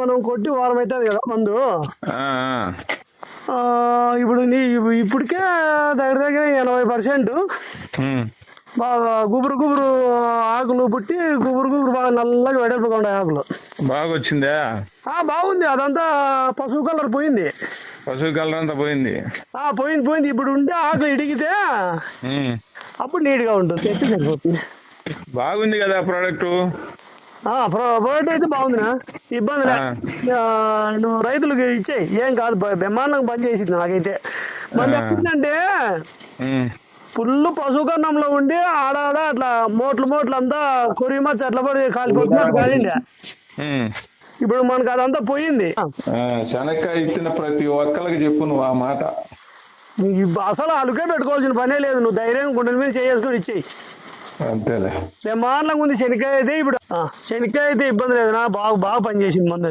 మనం కొట్టి వారం అవుతుంది కదా మందు. ఇప్పుడు నీ ఇప్పటికే దగ్గర దగ్గర ఎనభై పర్సెంట్. బాగా గుబురు గుబురు ఆకులు పుట్టి గుబురు గుబురు బాగా నల్లగా వెడల్పుగా ఉన్నాయి ఆకులు. బాగా వచ్చిందా ఆ బాగుంది. అదంతా పసుపు కలర్ పోయింది. పశువు కలర్ అంతా పోయింది. ఆ పోయింది పోయింది. ఇప్పుడు ఉంటే ఆకులు ఇడిగితే. అప్పుడు నీట్గా ఉంటుంది. చెట్టు సరిపోతుంది? బాగుంది కదా ప్రోడక్ట్. ప్రోడక్ట్ అయితే బాగుందినా. ఇబ్బంది లే నువ్వు రైతులకు ఇచ్చేయి ఏం కాదు బ్రహ్మాండంగా పని చేసింది నాకైతే ఆ. ఏంటంటే ఫుల్ పశుకన్నంలో ఉండి ఆడాడ అట్లా మోట్లు మోట్లు అంతా కొరిమ చెట్ల పడి కాలిపోతున్నట్టు కానిండి ఇప్పుడు మనకు అదంతా పోయింది. శనక్కాయ ఇచ్చిన ప్రతి ఒక్కరికి చెప్పు నువ్వు ఆ మాట. అసలు అలుకే పెట్టుకోవాల్సిన పనే లేదు. నువ్వు ధైర్యంగా గుండెల మీద చేసుకొని ఇచ్చేయి. అంతేలే. బ్రహ్మాండంగా ఉంది శనికాయ అయితే ఇప్పుడు శనికాయ అయితే ఇబ్బంది లేదు నా బాగా బాగా పనిచేసింది మొన్న